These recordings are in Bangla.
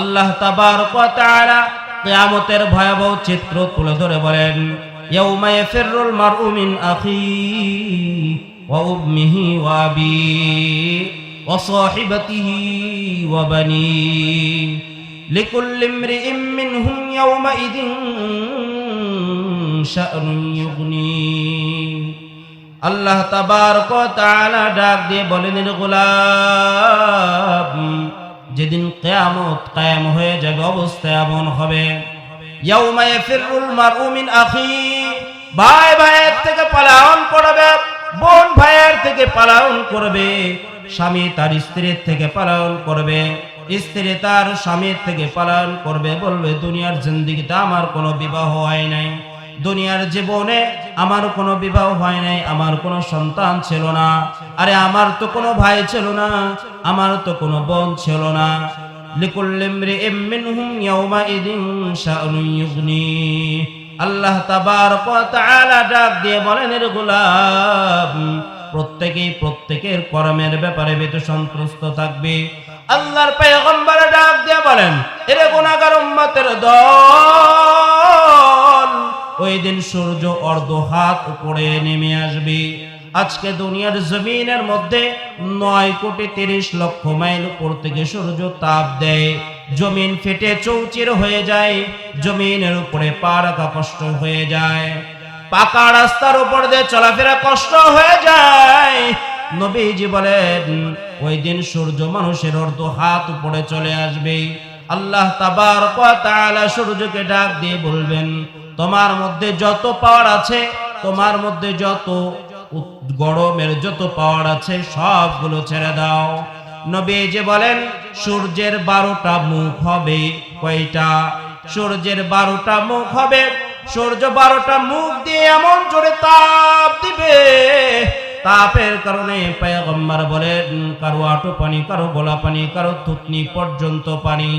আল্লাহ তাআলা ভয়াবহ চিত্র তুলে ধরে বলেন, ইয়াউমা ইয়াফিরুল মারউ মিন আখি ওয়া উম্মিহি ওয়া আবি ওয়া সাহিবাতিহি ওয়া বানি লিকুল্লি ইমরিইম মিনহুম ইয়াউমাইদিন শা'নুন ইউগনি। আল্লাহ তাবারক ওয়া ডাক দিয়ে বলেন গোলাম যেদিন কিয়ামত কায়াম হয়ে যাবে অবস্থা এমন হবে। ভাই ভাইয়ের থেকে করবে, বোন ভাইয়ের থেকে করবে, স্বামী তার স্ত্রীর থেকে করবে, স্ত্রী তার স্বামীর থেকে করবে বলবে, দুনিয়ার আমার কোনো বিবাহ হয় নাই। দুনিয়ার জীবনে আমার কোনো বিবাহ হয় নাই, আমার কোনো সন্তান ছিল না। আরে আমার তো কোনো ভাই ছিল না, আমার তো কোনো বোন ছিল না। আল্লাহ ডাক দিয়ে বলেন প্রত্যেকেই প্রত্যেকের কর্মের ব্যাপারে বেত সন্তুষ্ট থাকবে। আল্লাহর পয়গম্বর ডাক দিয়ে বলেন, এরে গুনাহগার উম্মতের দল ওই দিন সূর্য অর্ধ হাত উপরে নেমে আসবে। আজকে দুনিয়ার জমিনের মধ্যে নয় কোটি তিরিশ লক্ষ মাইল উপর থেকে সূর্য তাপ দেয়। জমিন ফেটে চৌচির হয়ে যায়, জমিনের উপরে পা রাখা কষ্ট হয়ে যায়। পাকা রাস্তার উপর দিয়ে চলাফেরা কষ্ট হয়ে যায়। নবীজি বলেন, ওই দিন সূর্য মানুষের অর্ধ হাত উপরে চলে আসবে আল্লাহ তাবার সূর্যকে ডাক দিয়ে বলবেন, তোমার মধ্যে যত পাওয়ার আছে, তোমার মধ্যে যত গরমের যত পাওয়ার আছে, সবগুলো ছেড়ে দাও। নবী যে বলেন, সূর্যের বারোটা মুখ হবে। কয়টা? সূর্যের বারোটা মুখ হবে। সূর্য বারোটা মুখ দিয়ে এমন জোরে তাপ দিবে তাপের কারণে পয়গম্বর বলেন, কারও আটো পানি কারও গোলা পানি কারও থুতনি পর্যন্ত পানি।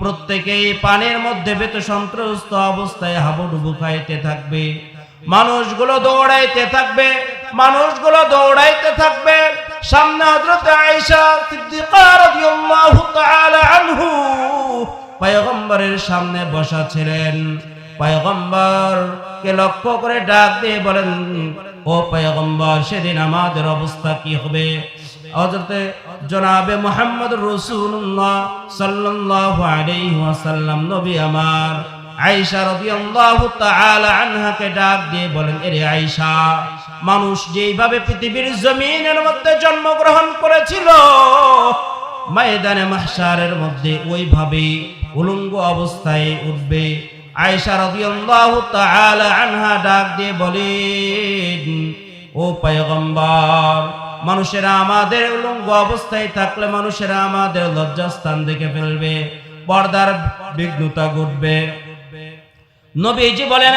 প্রত্যেকেই পানির মধ্যে বেত সন্ত্রস্ত অবস্থায় হাবুডুবু খাইতে থাকবে। মানুষগুলো দৌড়াইতে থাকবে, মানুষগুলো দৌড়াইতে থাকবে। সামনে হযরত আয়েশা সিদ্দিকা রাদিয়াল্লাহু তাআলা আনহু পয়গম্বরের সামনে বসা ছিলেন। কে লক্ষ্য করে ডাক দিয়ে বলেন, ও পয়গম্বর, সেদিন আমাদের অবস্থা কি হবে? হযরতে জনাবে মুহাম্মদ রাসূলুল্লাহ সাল্লাল্লাহু আলাইহি ওয়াসাল্লাম, নবী আমার, আয়েশা রাদিয়াল্লাহু তাআলা আনহাকে ডাক দিয়ে বলেন, এরে আয়েশা, মানুষ যেইভাবে পৃথিবীর জমিনের মধ্যে জন্মগ্রহণ করেছিল, ময়দানে মাহশারের মধ্যে ওইভাবে উলঙ্গ অবস্থায় উঠবে। আয়েশা রাদিয়াল্লাহু ডাক দিয়ে বলেন, ও পয়গম্বর, মানুষেরা আমাদের উলঙ্গ অবস্থায় থাকলে মানুষেরা আমাদের লজ্জাস্থান দেখে ফেলবে, পর্দার বিঘ্নতা ঘটবে। নবীজি বলেন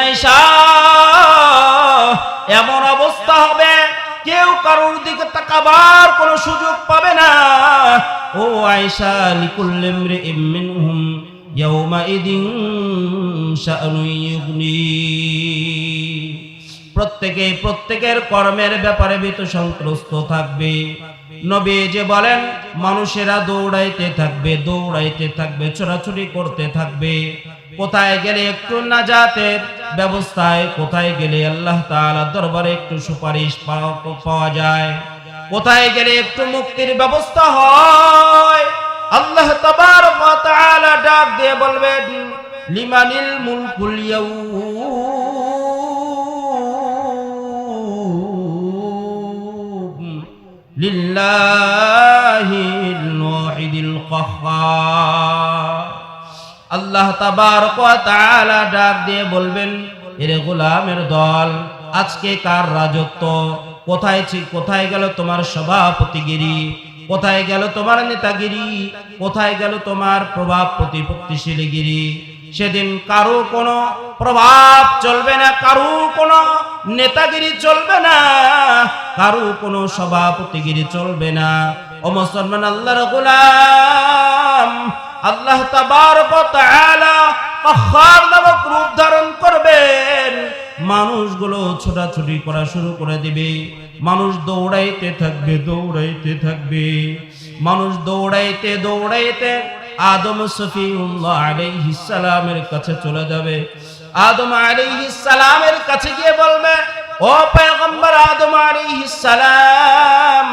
এমন অবস্থা হবে, কেউ কারোর দিকে তাকাবার কোনো সুযোগ পাবে না। ও আয়েশা, লিকুল্লি ইমরিইম প্রত্যেকে প্রত্যেকের কর্মের ব্যাপারে ভীত সন্ত্রস্ত থাকবে। নবী যে বলেন, মানুষেরা দৌড়াইতে থাকবে দৌড়াইতে থাকবে ছোড়াছুরি করতে থাকবে। কোথায় গেলে একটু নাজাতের ব্যবস্থায়, কোথায় গেলে আল্লাহ তাআলা দরবারে একটু সুপারিশ পাওয়া যায়। কোথায় গেলে একটু মুক্তির ব্যবস্থা হয় আল্লাহ তাআলা ডাক দিয়ে বলবেন, লিমানিল মুলকুল লিল্লাহিল ওয়াহিদিল কাহ্হার আল্লাহ তাবারক ওয়া তাআলা ডাক দিয়ে বলবেন, এরে গোলামের দল, আজকে কার রাজত্ব? কোথায় কোথায় গেল তোমার সভাপতিগিরি? কোথায় গেল তোমার নেতাগিরি? কোথায় গেল তোমার প্রভাব প্রতিপত্তিশীলগিরি সেদিন কারও কোনো প্রভাব চলবে না, কারও কোনো নেতাগিরি চলবে না, কারও কোনো সভাপতিগিরি চলবে না। ও মুসলমান আল্লাহর গোলাম, আল্লাহ কাহ্হার নামক রূপ ধারণ করবেন মানুষগুলো ছোটাছুটি করা শুরু করে দিবে। মানুষ দৌড়াইতে থাকবে দৌড়াইতে থাকবে। মানুষ দৌড়াইতে দৌড়াইতে আদম সফিউল্লাহ আলাইহিস সালামের কাছে চলে যাবে। আদম আলাইহিস সালামের কাছে গিয়ে বলবে, ও পয়গম্বর আদম আলাইহিস সালাম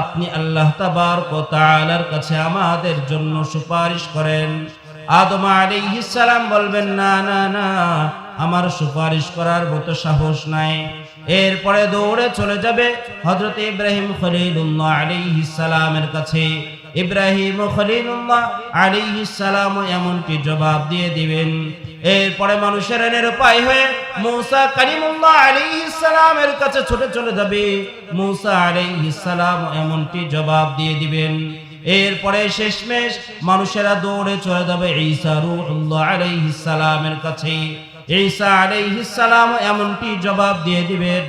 আপনি আল্লাহ তাবারক ওয়া কাছে আমাদের জন্য সুপারিশ করেন। আদম সালাম বলবেন, না না না, আমার সুপারিশ করার মতো সাহস নাই। এরপরে দৌড়ে চলে যাবে হযরত ইব্রাহিম খলিলুল্লাহ সালামের কাছে। ইব্রাহিম খলিলুল্লাহ সালাম এমনটি জবাব দিয়ে দিবেন। এরপরে মানুষের নিরুপায় হয়ে মূসা কালিমুল্লাহ সালামের কাছে ছুটে চলে যাবে। মূসা সালাম এমনটি জবাব দিয়ে দিবেন। এরপরে শেষমেশ মানুষেরা দৌড়ে চলে যাবে ঈসা রূহুল্লাহ আলাইহিস সালামের কাছে। ঈসা আলাইহিস সালাম এমনটি জবাব দিয়ে দিবেন,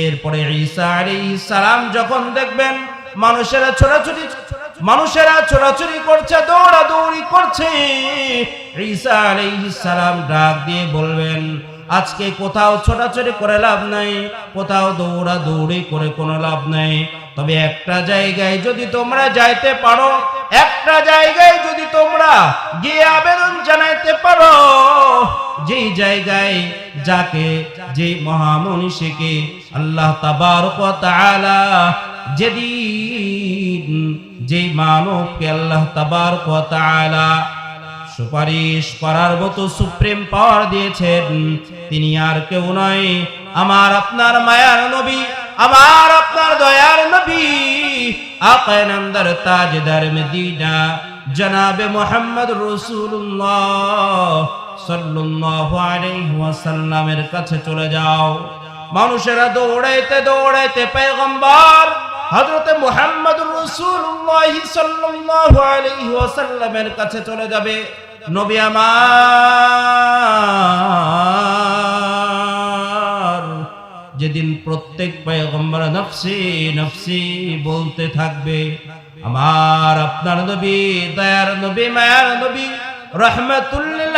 এরপরে ঈসা আলাইহিস সালাম যখন দেখবেন মানুষেরা ছোড়াছুটি মানুষেরা ছোড়াছুরি করছে, দৌড়াদৌড়ি করছে, ঈসা আলাইহিস সালাম ডাক দিয়ে বলবেন, আজকে কোথাও ছোটাছুটি করে লাভ নাই, কোথাও দৌড়া দৌড়ি করে কোনো লাভ নাই তবে একটা জায়গায় যদি তোমরা যাইতে পারো, একটা জায়গায় যদি তোমরা গিয়ে আবেদন জানাইতে পারো, যেই জায়গায় যাকে যে মহামনীষীকে আল্লাহ তাআলা যেদিন যে মানবকে আল্লাহ তাআলা সুপারিশ করার মতো সুপ্রিম পাওয়ার দিয়েছেন, তিনি আর কেউ নয়, আমার আপনার মায়ার নবী আমার আপনার দয়ার নবী আকায় নামদার তাজদার মদিনা, জনাবে মোহাম্মদ রসুল্লাহ সাল্লাল্লাহু আলাইহি ওয়াসাল্লামের কাছে চলে যাও। মানুষেরা দৌড়াইতে দৌড়াইতে পেগম্বর হযরতে মুহাম্মদ রাসূলুল্লাহ সাল্লাল্লাহু আলাইহি ওয়াসাল্লামের কাছে চলে যাবে। নবী আমার যেদিন প্রত্যেক পয়গম্বর নফসি নফসি বলতে থাকবে, আমার আপনার নবী, দয়ার নবী, মায়ার নবী, রহমাতুল্লিল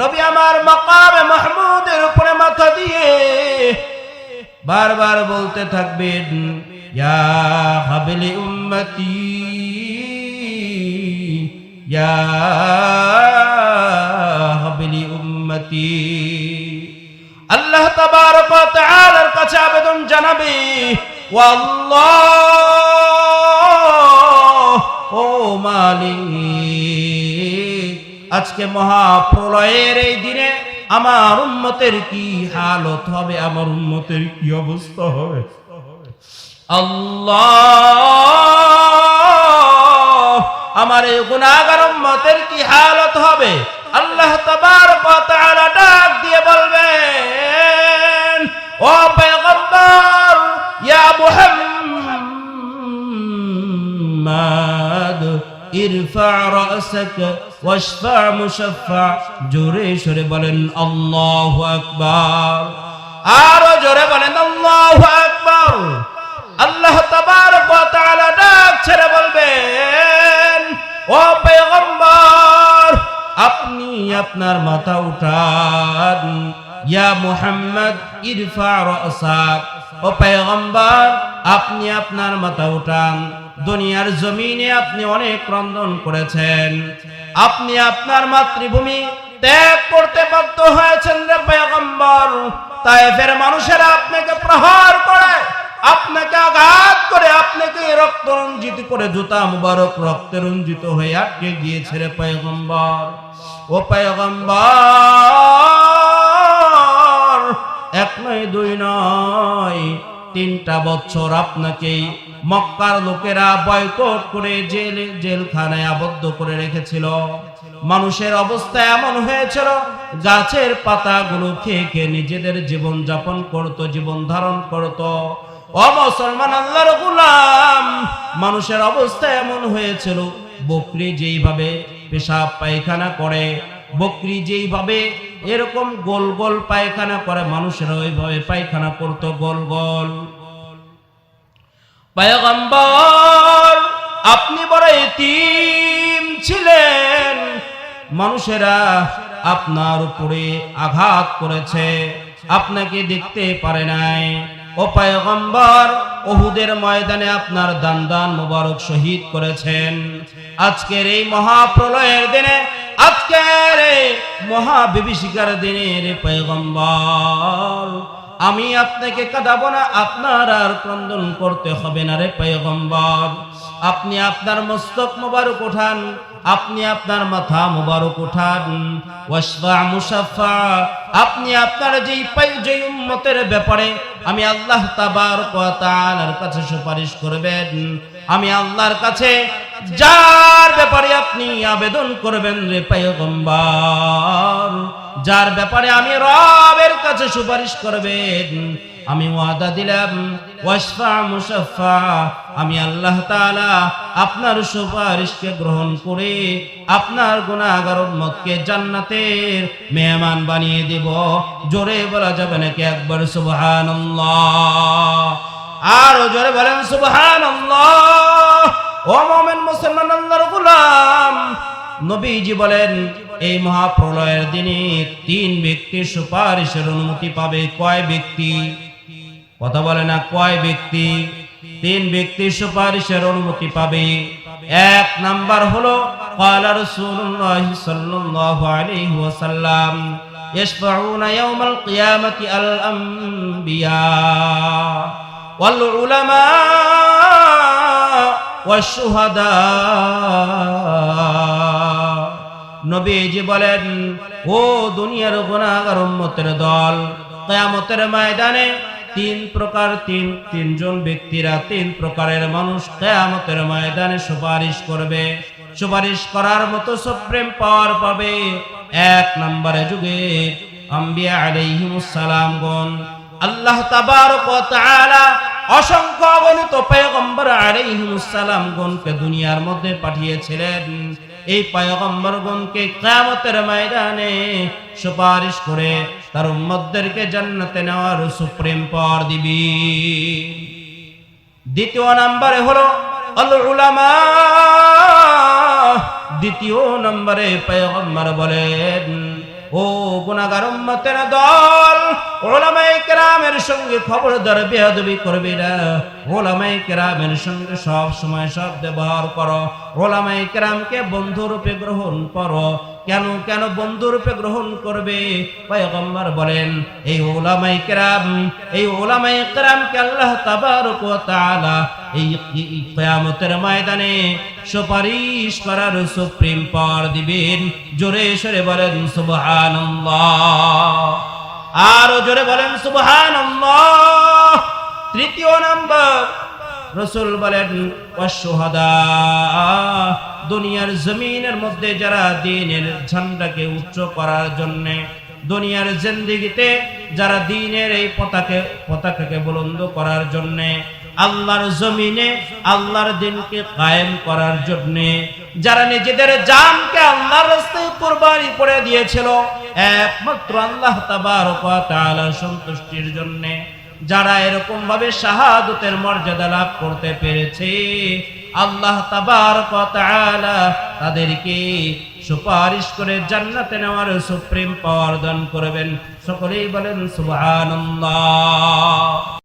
নবী আমার মাকামে মাহমুদের উপরে মাথা দিয়ে বারবার বলতে থাকবেন, ইয়া হাবিলি উম্মতি, ইয়া উম্মতি। আল্লাহ তাবারক ওয়া তাআলার কাছে আবেদন জানাবে, ওয়াল্লাহ, ও মালিক, আজকে মহাপ্রলয়ের এই দিনে আমার উম্মতের কি হালত হবে, আমার উম্মতের কি অবস্থা হবে? আল্লাহ আমার এই গুনাহগার উম্মতের কি হালত হবে? আল্লাহ তাবারক ওয়া তাআলা ডাক দিয়ে বলবেন, ও ইয়া জোরে সরে বলেন, আল্লাহু আকবার। আরও জোরে বলেন, আল্লাহু ছেড়ে বলবেন ও পয়গম্বর, আপনি আপনার মাথা উঠান। ইয়া মুহাম্মদ, ইরফা রাসাক ও পয়গম্বর, আপনি আপনার মাথা উঠান। দুনিয়ার জমিনে আপনি অনেক ক্রন্দন করেছেন। আপনি আপনার মাতৃভূমি ত্যাগ করতে বাধ্য হয়েছেন রে পয়গম্বর। তাইফের মানুষেরা আপনাকে প্রহার করে, আপনাকে আঘাত রক্ত রঞ্জিত করে জুতা মুবারক রক্তে রঞ্জিত হয়ে আটকে গিয়েছে রে পয়গম্বর। ও পয়গম্বর, এক নয়, দুই নয়, তিনটা বছর আপনাকে মক্কার লোকেরা বয়কট করে জেলে, জেলখানায় আবদ্ধ করে রেখেছিল। মানুষের অবস্থা এমন হয়েছিল, গাছের পাতাগুলো খেয়ে খেয়ে নিজেদের জীবন যাপন করত, জীবন ধারণ করত। ও মুসলমান, আল্লাহর গুলাম, মানুষের অবস্থা এমন হয়েছিল, বকরি যেইভাবে পেশাব পায়খানা করে, বকরি যেইভাবে এরকম গোল গোল পায়খানা করে, মানুষেরা ওইভাবে পায়খানা করতো গোল গোল। পয়গম্বর, আপনি বড় এতিম ছিলেন, মানুষেরা আপনার উপরে আঘাত করেছে, আপনাকে দেখতে পারে নাই। ও পায়গম্বর ওহুদের ময়দানে আপনার দান দান মুবারক শহীদ করেছেন। আজকের এই মহাপ্রলয়ের দিনে, আজকের এই মহাবিভীষিকার দিনের পয়গম্বর, আমি আপনাকে কাঁদাবো না, আপনার আর ক্রন্দন করতে হবে না রে পয়গম্বর। আপনি আপনার মস্তক মোবারক উঠান, আপনি আপনার মাথা মোবারক উঠান। ওয়াসফা মুসাফা আপনি আপনার যেই পাই যেই উম্মতের ব্যাপারে আমি আল্লাহ তাবারক ওয়া তাআলার কাছে সুপারিশ করবেন, আমি আল্লাহর কাছে যার ব্যাপারে আপনি আবেদন করবেন রে পয়গম্বর, যার ব্যাপারে আমি রবের কাছে সুপারিশ করবেন আমি ওয়াদা দিলাম ওয়াসফা মুসাফা আমি আল্লাহ তালা আপনার সুপারিশকে গ্রহণ করে আপনার গুনাহগার উম্মতকে জান্নাতের মেহমান বানিয়ে দেব। জোরে বলা যাবে নাকি একবার সুবহানাল্লাহ? আর জোরে বলেন সুবহানাল্লাহ। ও মুমিন মুসলমান আল্লাহর গোলাম, নবীজি বলেন, এই মহাপ্রলয়ের দিনে তিন ব্যক্তি সুপারিশের অনুমতি পাবে কয় ব্যক্তি? কথা বলে না কয় ব্যক্তি তিন ব্যক্তি সুপারিশের অনুমতি পাবে এক নাম্বার হলো قال رسول الله صلى الله عليه وسلم يشفعون يوم القيامة الأنبياء والعلماء والشهداء নবীজি বলেন ও দুনিয়ার গুনাহগার উম্মতের দল কিয়ামতের ময়দানে তিন প্রকার, তিন, তিনজন ব্যক্তিরা তিন প্রকারের মানুষ কেয়ামতের ময়দানে সুপারিশ করবে। সুপারিশ করার মতো সুপ্রিম পাওয়ার পাবে এক নম্বরে যুগে আম্বিয়া আলাইহিমুস সালামগণ আল্লাহ তাবারক অসংখ্য অগণিত সালাম দুনিয়ার মধ্যে পাঠিয়েছিলেন। এই পয়গম্বর গণকে কিয়ামতের ময়দানে সুপারিশ করে তার জান্নাতে নেওয়ার সুপ্রিম পাওয়ার দিবি। দ্বিতীয় নম্বরে হলো দ্বিতীয় নম্বরে পয়গম্বর বলেন, ও উম্মতের দল সঙ্গে খবরদার বেয়াদবি করবে না। ওলামায়ে কেরামের সঙ্গে সব সময় সব ব্যবহার করো। ওলামায়ে কেরামকে বন্ধু রূপে গ্রহণ করো। কেন কেন বন্ধু রূপে গ্রহণ করবে? পয়গম্বর বলেন, এই ওলামায়ে কেরাম, এই ওলামায়ে কেরামকে আল্লাহ তাবারক ওয়া তাআলা এই কিয়ামতের ময়দানে সুপারিশ করার সুপ্রিম পাওয়ার দিবেন। জোরে সরে বলেন, সুবহানাল্লাহ। আরও জোরে বলেন সুবহান তৃতীয় নম্বর, রসুল বলেন অশ্বহদা দুনিয়ার জমিনের মধ্যে যারা দিনের ঝান্ডাকে উচ্চ করার জন্য, দুনিয়ার জিন্দিগিতে যারা দিনের এই পতাকে, পতাকাকে বুলন্দ করার জন্য আল্লাহর জমিনে, আল্লাহর দিনকে কায়েম করার জন্য। যারা নিজেদের জানকে আল্লাহর রাস্তায় কুরবানি করে দিয়েছিল, একমাত্র আল্লাহ তাবারক সন্তুষ্টির জন্য। যারা এরকম ভাবে শাহাদতের মর্যাদা লাভ করতে পেরেছে, আল্লাহ তাবারক তাদেরকে সুপারিশ করে জান্নাতে নেওয়ার সুপ্রিম পাওয়ার দান করবেন। সকলেই বলেন সুবহানাল্লাহ।